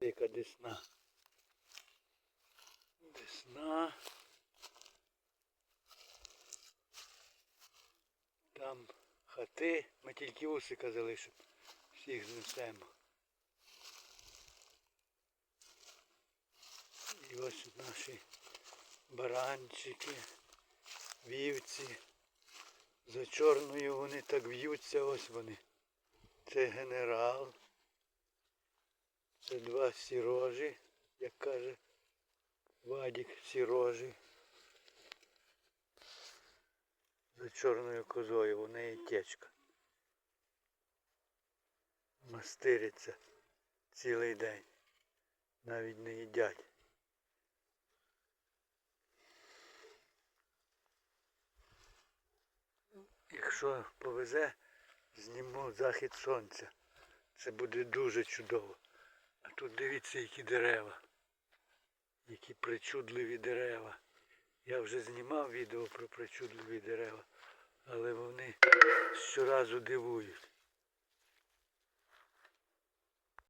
Яка десна. Десна. Там хати, ми тільки усика залишимо. Всіх знесемо. І ось наші баранчики, вівці. За чорною вони так в'ються, ось вони. Це генерал. Це два сірожі, як каже Вадік сірожі. За чорною козою у неї течка. Мастириться цілий день. Навіть не їдять. Якщо повезе, зніму захід сонця. Це буде дуже чудово. Тут дивіться, які дерева. Які причудливі дерева. Я вже знімав відео про причудливі дерева, але вони щоразу дивують.